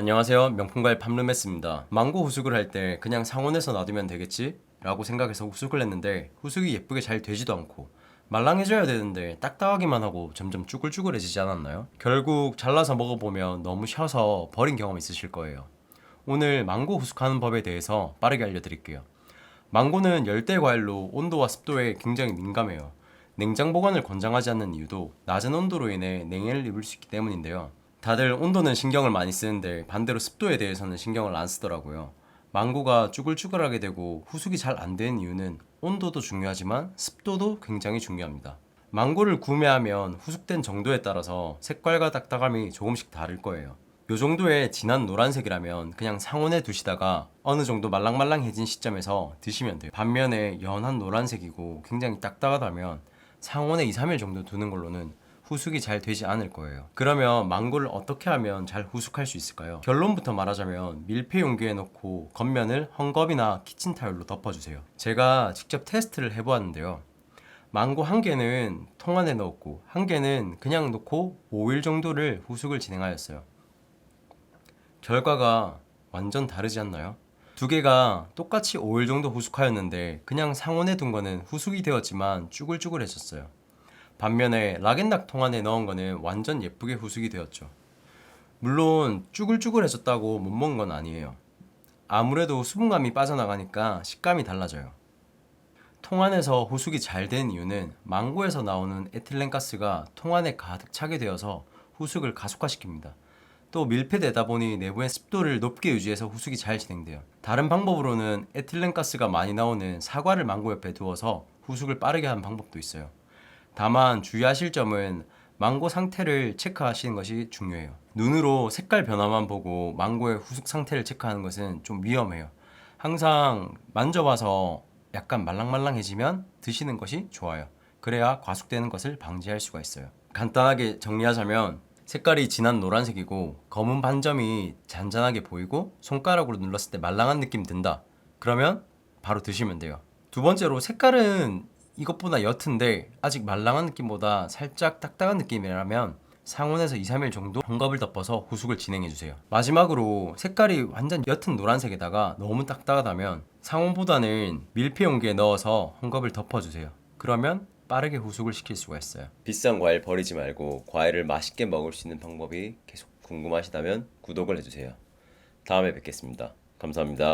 안녕하세요. 명품과의 팜르메스입니다. 망고 후숙을 할 때 그냥 상온에서 놔두면 되겠지? 라고 생각해서 후숙을 했는데 후숙이 예쁘게 잘 되지도 않고 말랑해져야 되는데 딱딱하기만 하고 점점 쭈글쭈글해지지 않았나요? 결국 잘라서 먹어보면 너무 셔서 버린 경험 있으실 거예요. 오늘 망고 후숙하는 법에 대해서 빠르게 알려드릴게요. 망고는 열대 과일로 온도와 습도에 굉장히 민감해요. 냉장 보관을 권장하지 않는 이유도 낮은 온도로 인해 냉해를 입을 수 있기 때문인데요. 다들 온도는 신경을 많이 쓰는데 반대로 습도에 대해서는 신경을 안 쓰더라고요. 망고가 쭈글쭈글하게 되고 후숙이 잘 안 되는 이유는 온도도 중요하지만 습도도 굉장히 중요합니다. 망고를 구매하면 후숙된 정도에 따라서 색깔과 딱딱함이 조금씩 다를 거예요. 요 정도의 진한 노란색이라면 그냥 상온에 두시다가 어느 정도 말랑말랑해진 시점에서 드시면 돼요. 반면에 연한 노란색이고 굉장히 딱딱하다면 상온에 2, 3일 정도 두는 걸로는 후숙이 잘 되지 않을 거예요. 그러면 망고를 어떻게 하면 잘 후숙할 수 있을까요? 결론부터 말하자면 밀폐 용기에 넣고 겉면을 헝겊이나 키친타올로 덮어주세요. 제가 직접 테스트를 해보았는데요. 망고 한 개는 통 안에 넣었고 한 개는 그냥 놓고 5일 정도를 후숙을 진행하였어요. 결과가 완전 다르지 않나요? 두 개가 똑같이 5일 정도 후숙하였는데 그냥 상온에 둔 거는 후숙이 되었지만 쭈글쭈글해졌어요. 반면에 락앤락 통 안에 넣은 거는 완전 예쁘게 후숙이 되었죠. 물론 쭈글쭈글해졌다고 못 먹은 건 아니에요. 아무래도 수분감이 빠져나가니까 식감이 달라져요. 통 안에서 후숙이 잘 된 이유는 망고에서 나오는 에틸렌가스가 통 안에 가득 차게 되어서 후숙을 가속화시킵니다. 또 밀폐되다 보니 내부의 습도를 높게 유지해서 후숙이 잘 진행돼요. 다른 방법으로는 에틸렌가스가 많이 나오는 사과를 망고 옆에 두어서 후숙을 빠르게 하는 방법도 있어요. 다만 주의하실 점은 망고 상태를 체크하시는 것이 중요해요. 눈으로 색깔 변화만 보고 망고의 후숙 상태를 체크하는 것은 좀 위험해요. 항상 만져봐서 약간 말랑말랑해지면 드시는 것이 좋아요. 그래야 과속되는 것을 방지할 수가 있어요. 간단하게 정리하자면 색깔이 진한 노란색이고 검은 반점이 잔잔하게 보이고 손가락으로 눌렀을 때 말랑한 느낌 든다. 그러면 바로 드시면 돼요. 두 번째로 색깔은 이것보다 옅은데 아직 말랑한 느낌보다 살짝 딱딱한 느낌이라면 상온에서 2, 3일 정도 헝겊을 덮어서 후숙을 진행해 주세요. 마지막으로 색깔이 완전 옅은 노란색에다가 너무 딱딱하다면 상온보다는 밀폐 용기에 넣어서 헝겊을 덮어 주세요. 그러면 빠르게 후숙을 시킬 수가 있어요. 비싼 과일 버리지 말고 과일을 맛있게 먹을 수 있는 방법이 계속 궁금하시다면 구독을 해주세요. 다음에 뵙겠습니다. 감사합니다.